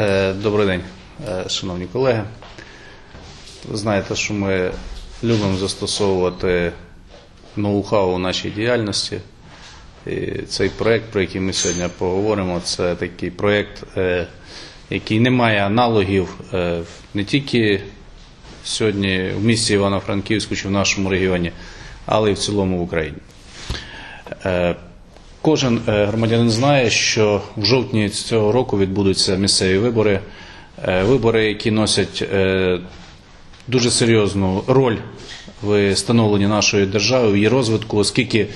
Е, Добрий день, е, шановні колеги. Ви знаєте, що ми любимо застосовувати ноу-хау у нашій діяльності. І цей проєкт, про який ми сьогодні поговоримо, це такий проєкт, е, який не має аналогів не тільки сьогодні в місті Івано-Франківську чи в нашому регіоні, але й в цілому в Україні. Кожен е, громадянин знає, що в жовтні цього року відбудуться місцеві вибори, Е, вибори, які носять е, дуже серйозну роль в становленні нашої держави, в її розвитку, оскільки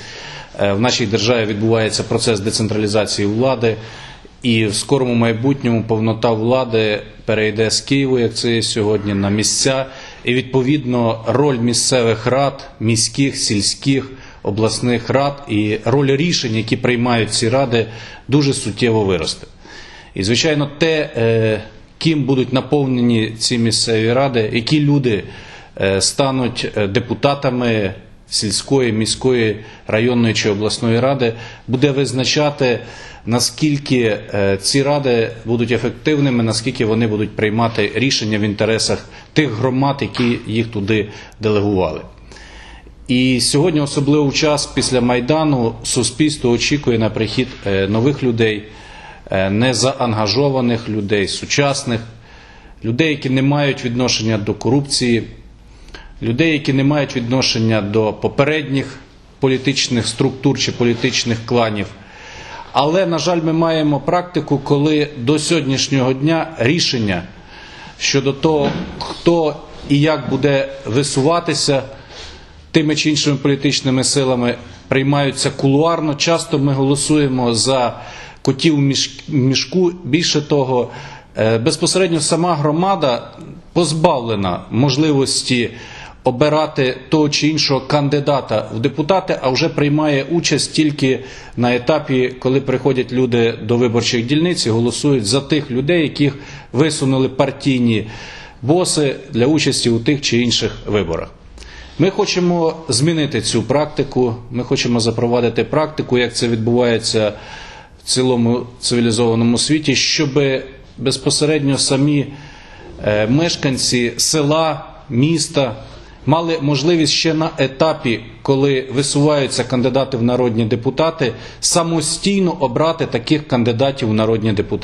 в нашій державі відбувається процес децентралізації влади, і в скорому майбутньому повнота влади перейде з Києву, як це є сьогодні, на місця, і відповідно роль місцевих рад, міських, сільських, обласних рад і роль рішень, які приймають ці ради, дуже суттєво виросте. І, звичайно, те, е, ким будуть наповнені ці місцеві ради, які люди е, стануть е, депутатами сільської, міської, районної чи обласної ради, буде визначати, наскільки ці ради будуть ефективними, наскільки вони будуть приймати рішення в інтересах тих громад, які їх туди делегували. І сьогодні, особливо в час після Майдану, суспільство очікує на прихід е, нових людей, е, незаангажованих людей, сучасних, людей, які не мають відношення до корупції, людей, які не мають відношення до попередніх політичних структур чи політичних кланів. Але, на жаль, ми маємо практику, коли до сьогоднішнього дня рішення щодо того, хто і як буде висуватися тими чи іншими політичними силами приймаються кулуарно. Часто ми голосуємо за котів мішку. Більше того, е, безпосередньо сама громада позбавлена можливості обирати того чи іншого кандидата в депутати, а вже приймає участь тільки на етапі, коли приходять люди до виборчих дільниць і голосують за тих людей, яких висунули партійні боси для участі у тих чи інших виборах. Ми хочемо змінити цю практику. Ми хочемо запровадити практику, як це відбувається в цілому цивілізованому світі, щоб безпосередньо самі е, мешканці села, міста мали можливість ще на етапі, коли висуваються кандидати в народні депутати, самостійно обрати таких кандидатів в народні депутати.